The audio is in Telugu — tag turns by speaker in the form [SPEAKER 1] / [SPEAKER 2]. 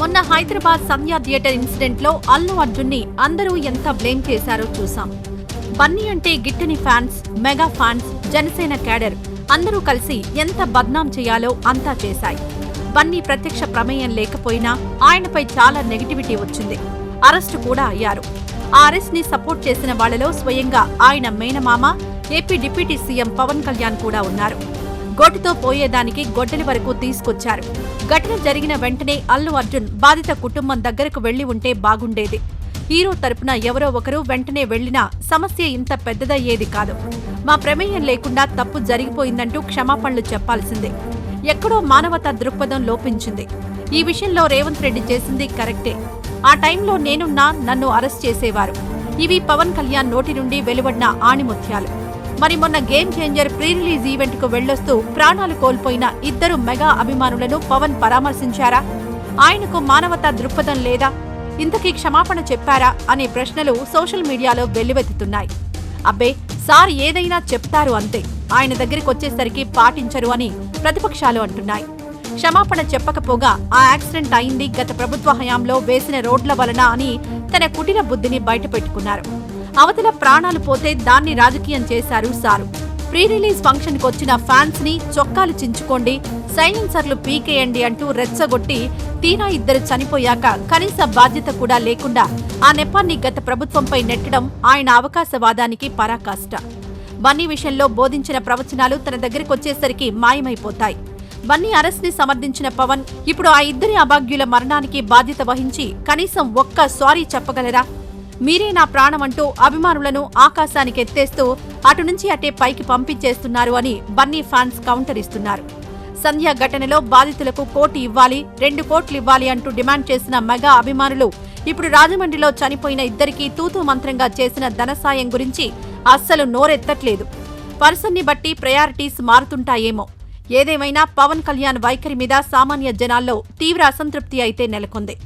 [SPEAKER 1] మొన్న హైదరాబాద్ సంధ్యా థియేటర్ ఇన్సిడెంట్లో అల్లు అర్జున్ని అందరూ ఎంత బ్లేమ్ చేశారో చూసాం. బన్నీ అంటే గిట్టని fans mega fans Janasena cadre అందరూ కలిసి ఎంత బద్నాం చేయాలో అంతా చేశాయి. బన్నీ ప్రత్యక్ష ప్రమేయం లేకపోయినా ఆయనపై చాలా నెగిటివిటీ వచ్చింది. అరెస్టు కూడా అయ్యారు. ఆ అరెస్ట్ని సపోర్ట్ చేసిన వాళ్ళలో స్వయంగా ఆయన మేనమామ AP deputy CM Pawan Kalyan కూడా ఉన్నారు. గొడ్డుతో పోయేదానికి గొడ్డలి వరకు తీసుకొచ్చారు. ఘటన జరిగిన వెంటనే అల్లు అర్జున్ బాధిత కుటుంబం దగ్గరకు వెళ్ళి ఉంటే బాగుండేది. హీరో తరపున ఎవరో ఒకరు వెంటనే వెళ్ళినా సమస్య ఇంత పెద్దదయ్యేది కాదు. మా ప్రమేయం లేకుండా తప్పు జరిగిపోయిందంటూ క్షమాపణలు చెప్పాల్సిందే. ఎక్కడో మానవతా దృక్పథం లోపించింది. ఈ విషయంలో రేవంత్ రెడ్డి చేసింది కరెక్టే. ఆ టైంలో నేనున్నా నన్ను అరెస్ట్ చేసేవారు. ఇవి పవన్ కళ్యాణ్ నోటి నుండి వెలువడిన ఆణిముత్యాలు. మరి మొన్న గేమ్ చేంజర్ ప్రీ రిలీజ్ ఈవెంట్కు వెళ్ళొస్తూ ప్రాణాలు కోల్పోయిన ఇద్దరు మెగా అభిమానులను పవన్ పరామర్శించారా? ఆయనకు మానవతా దృక్పథం లేదా? ఇంతకీ క్షమాపణ చెప్పారా? అనే ప్రశ్నలు సోషల్ మీడియాలో వెల్లువెత్తుతున్నాయి. అబ్బే సార్ ఏదైనా చెప్తారు అంతే. ఆయన దగ్గరికి వచ్చేసరికి పాటించరు అని ప్రతిపక్షాలు అంటున్నాయి. క్షమాపణ చెప్పకపోగా ఆ యాక్సిడెంట్ అయింది గత ప్రభుత్వ హయాంలో వేసిన రోడ్ల వలన అని తన కుటిల బుద్ధిని బయటపెట్టుకున్నారు. అవతల ప్రాణాలు పోతే దాన్ని రాజకీయం చేశారు సారు. ప్రీ రిలీజ్ ఫంక్షన్కు వచ్చిన ఫ్యాన్స్ని చొక్కాలు చించుకోండి సైలెన్సర్లు పీకేయండి అంటూ రెచ్చగొట్టి తీరా ఇద్దరు చనిపోయాక కనీస బాధ్యత కూడా లేకుండా ఆ నెపాన్ని గత ప్రభుత్వంపై నెట్టడం ఆయన అవకాశవాదానికి పరాకాష్ట. బన్నీ విషయంలో బోధించిన ప్రవచనాలు తన దగ్గరకొచ్చేసరికి మాయమైపోతాయి. బన్నీ అరెస్ట్ని సమర్థించిన పవన్ ఇప్పుడు ఆ ఇద్దరి అభాగ్యుల మరణానికి బాధ్యత వహించి కనీసం ఒక్క సారీ చెప్పగలరా? మీరే నా ప్రాణం అంటూ అభిమానులను ఆకాశానికి ఎత్తేస్తూ అటు నుంచి అటే పైకి పంపించేస్తున్నారు అని బన్నీ ఫ్యాన్స్ కౌంటర్ ఇస్తున్నారు సంధ్య ఘటనలో బాధితులకు కోటి ఇవ్వాలి రెండు కోట్లు ఇవ్వాలి అంటూ డిమాండ్ చేసిన మెగా అభిమానులు ఇప్పుడు రాజమండ్రిలో చనిపోయిన ఇద్దరికీ తూతూ మంత్రంగా చేసిన ధన సాయం గురించి అస్సలు నోరెత్తట్లేదు. పర్సన్ని బట్టి ప్రయారిటీస్ మారుతుంటాయేమో. ఏదేమైనా పవన్ కళ్యాణ్ వైఖరి మీద సామాన్య జనాల్లో తీవ్ర అసంతృప్తి అయితే నెలకొంది.